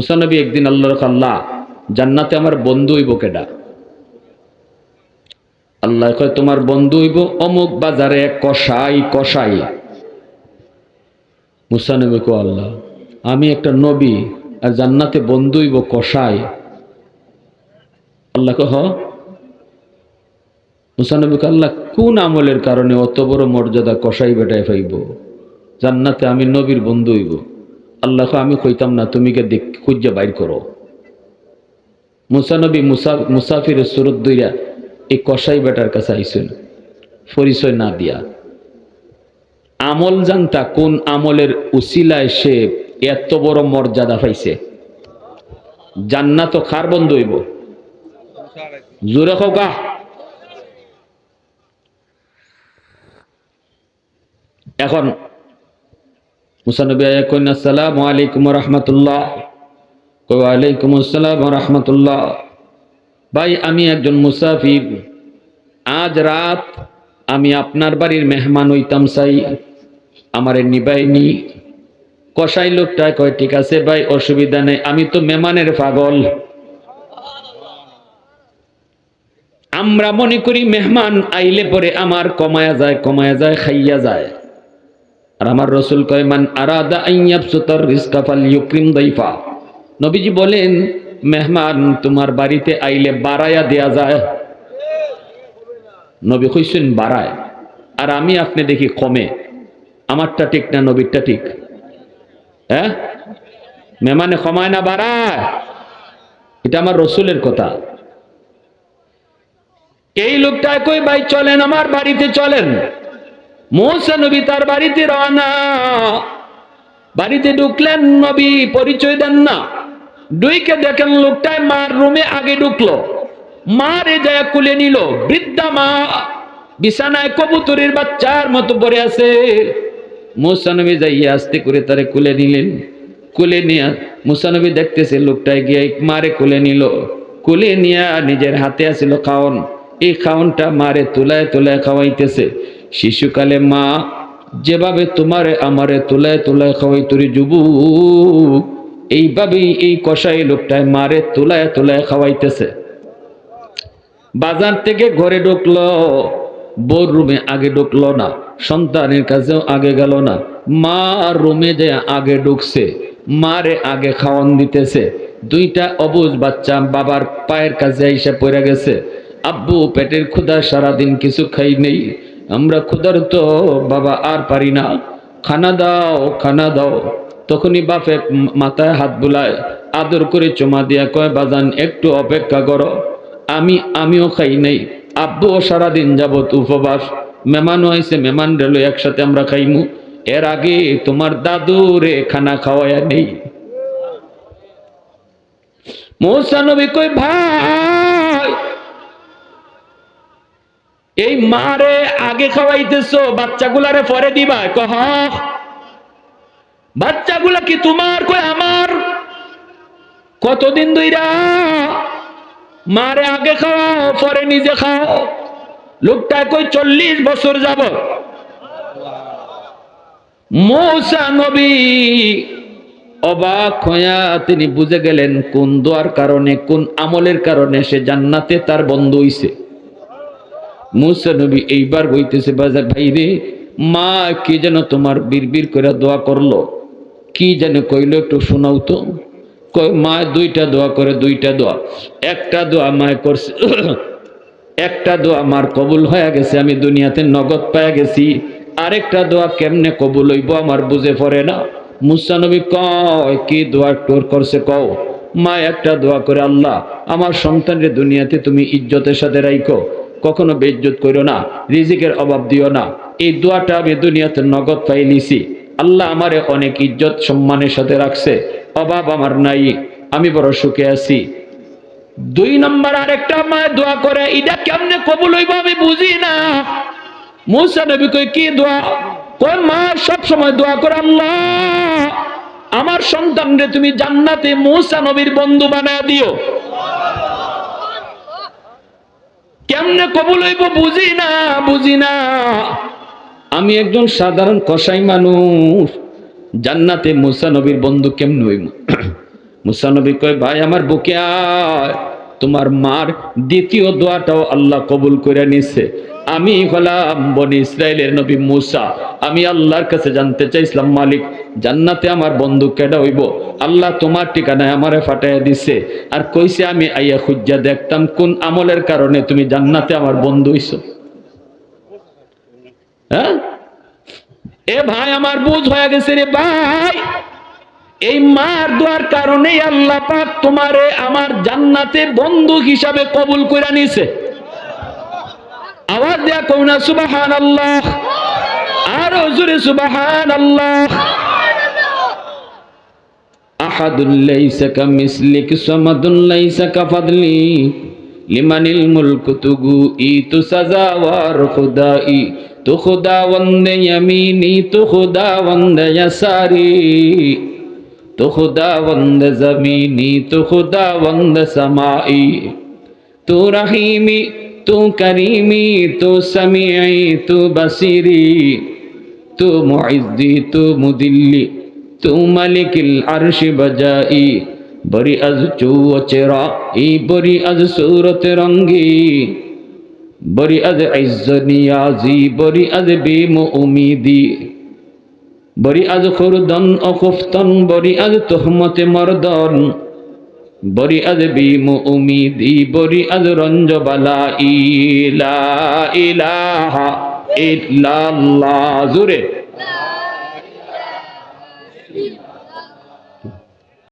মুসানবী একদিন আল্লাহর আল্লাহ, জান্নাতে আমার বন্ধু হইব কেডা? আল্লাহ কয়, তোমার বন্ধু হইব অমুক বাজারে কষাই কষাই মুসানবী কো আল্লাহ, আমি একটা নবী আর জান্নাতে বন্ধু হইব কষাই আল্লাহ কহ মুসানবী আল্লাহ, কোন আমলের কারণে অত বড় মর্যাদা কষাই বেটায় পাইব? জান্নাতে আমি নবীর বন্ধু হইব। আল্লাহ আমি কইতাম না, তুমি কে দেখ, খুঁজা বাইর করো। মুসানবী মুসা, মুসাফির সুরত দইরা এই কষাই বেটার কাছে আইসেন, পরিচয় না দিয়া। আমল জানতা কোন আমলের উসিলায় সে এত বড় মর্যাদা পাইছে? জান্নাত খার বন্ধ হইব। জোরে খোকা এখন মুসানবী কইন আসসালামু আলাইকুম রহমতুল্লাহ। ওয়ালাইকুম আসসালাম রহমতুল্লাহ। ভাই, আমি একজন মুসাফির। আজ রাত আমি আপনার বাড়ির মেহমান হইতাম চাই আমারে নিবাইনি। কষাই লোকটা কয়, ঠিক আছে ভাই, অসুবিধা নেই, আমি তো মেহমানের পাগল। আমরা মনে করি, মেহমান আইলে পরে আমার কমায়া যায় কমায়া যায়, খাইয়া যায়। আর আমার রসুল কয়মান আরাদা আইয়াবসুতার রিস্কা ফাল ইউক্রিম নবীজি বলেন, মেহমান, তোমার বাড়িতে আইলে বাড়ায়া দেয়া যায়। নবী কইছেন, বাড়ায়। আর আমি আপনি দেখি কমে। আমারটা ঠিক না নবীরটা ঠিক? হ্যাঁ? মেহমানে কমায় না বাড়ায়? এটা আমার রসুলের কথা। এই লোকটা কই, ভাই, চলেন, আমার বাড়িতে চলেন। মৌসা নবী তার বাড়িতে রওনা। বাড়িতে ঢুকলেন নবী, পরিচয় দেন না। দুইকে দেখেন লোকটায় মার রুমে আগে ঢুকলো। মারে যায় কুলে নিল, বৃদ্ধা মা, বিছানায় কবুতরের বাচ্চার মতো পড়ে আছে। মুসানবী যাইয়া আস্তে করে তারে কুলে নিলেন। কুলে নিয়ে মুসানবী দেখতেছে লোকটায় গিয়ে মারে কুলে নিল। কুলে নিয়ে নিজের হাতে আসিল খাওন। এই খাওনটা মারে তুলায় তুলায় খাওয়াইতেছে। শিশুকালে মা যেভাবে তোমারে আমারে তুলায় তুলায় খাওয়াই তোরে যুবু এইভাবেই এই কষাই লোকটায় মারে তুলায় তুলায় খাওয়াইতেছে। বাজার থেকে ঘরে ঢুকলো, বোর রুমে আগে ঢুকলো না, সন্তানের কাছেও আগে গেল না। মা রুমে যে আগে ঢুকছে, মারে আগে খাওয়ান দিতেছে। দুইটা অবুজ বাচ্চা বাবার পায়ের কাছে এসে পড়ে গেছে। আব্বু পেটের ক্ষুধা সারাদিন কিছু খাই নেই। আমরা ক্ষুধার তো বাবা, আর পারি না। খানা দাও খানা দাও। তখনই বাপে মাথায় হাত বুলায়, আদর করে চমা দিয়া কয়, বাজান, একটু অপেক্ষা করো। আমি, আমিও খাই নাই। আব্বুও সারাদিন যাবত উপবাস। মেহমানও আইসে মেমান রেলো একসাথে আমরা খাইমু। এর আগে তোমার দাদুরে খানা খাওয়ায়া নেই। মৌসা কই ভাই এই মারে আগে খাওয়াইতেছো, বাচ্চাগুলারে পরে দিবা। কহ, বাচ্চাগুলা কি তোমার? কই আমার। কতদিন ধইরা মারে আগে খাও পরে নিজে খাও। লোকটা কই চল্লিশ বছর যাব মৌসা নবী অবাক হইয়া তিনি বুঝে গেলেন, কোন দোয়ার কারণে, কোন আমলের কারণে সে জান্নাতে তার বন্ধু হইছে। মুসা নবী এইবার বইতেছে বাজার ভাই রে মা কি যেন তোমার বীর করে দোয়া করল? কি যেন কইলো একটু শোনাও তো। মা দুইটা দোয়া করে, দুইটা দোয়া। একটা দোয়া মায় করছে, একটা দোয়া আমার কবুল হয়ে গেছে, আমি দুনিয়াতে নগদ পায়া গেছি। আরেকটা দোয়া কেমনে কবুল হইব আমার বুঝে পড়ে না। মুসানবী কয়, কি দোয়া টোর করছে কও? মা একটা দোয়া করে, আল্লাহ, আমার সন্তানের দুনিয়াতে তুমি ইজ্জতের সাথে রাইখো। কখনো বেজ্জত করো না, রিজিকের অভাব দিও না। এই দোয়াটা আমি দুনিয়াতে নগদ পাই নিছি। আল্লাহ আমারে অনেক ইজ্জত, সম্মানের সাথে রাখছে। অভাব আমার নাই, আমি বড় সুখে আছি। দুই নম্বর আরেকটা মায় দোয়া করে, এটা কেমনে কবুল হইব আমি বুঝি না। মুসা নবী কই কি দোয়া? কোন মা, সব সময় দোয়া করে, আল্লাহ, আমার সন্তানরে তুমি জান্নাতে মুসা নবীর বন্ধু বানায় দিও। কেমনে কবুল হইব বুঝি না বুঝি না। আমি একজন সাধারণ কসাই মানুষ। জান্নাতে মুসা নবীর বন্ধু কেমন হইব? মুসানবী কয়, ভাই, আমার বুকে আয়। তোমার মার দ্বিতীয় দোয়াটাও আল্লাহ কবুল করে নিছে আমি হলাম বনি ইসরায়েলের নবী মুসা। আমি আল্লাহর কাছে জানতে চাইছিলাম মালিক, জান্নাতে আমার বন্ধু কেডা হইব? আল্লাহ তোমার ঠিকানায় আমারে ফাটাইয়া দিছে। আর কইছে, আমি আইয়া খুঁজা দেখতাম কোন আমলের কারণে তুমি জান্নাতে আমার বন্ধু হইছ। হ্যাঁ? এ ভাই, আমার বুঝ হয়ে গেছে রে ভাই। এই মার দোয়ার কারণে আল্লাহ পাক তোমারে আমার জান্নাতে বন্ধু হিসাবে কবুল করে নিছে। আওয়াজ দেয়া কৌ না সুবাহান আল্লাহ আরও জোরে সুবাহান আল্লাহ আহাদুল লাইসা কামিসলিক সামাদুল লাইসা কাফাদলি লিমানিল মুলক তুগু ই তু সাজাওয়ার খুদাই তু খুদাওয়ান্দে ইয়ামিনি, তু খুদাওয়ান্দে ইয়াসারি। تو خداوند زمینی تو خداوند سمائی تو رحیمی تو کریمی تو سمیعی تو بصیری تو معزی تو مدلی تو ملک العرش بجائی بری از چو چرائی بری از صورت رنگی بری از عز نیازی بری از بیم امیدی বরি আজ খুরদন অকুফতন, বরি আজ তোহমতে মরদন। বরি আজ বিম উমিদি, বরি আজ রঞ্জবালা ইলা ইলাহা ইল্লাল্লাহ। জুরে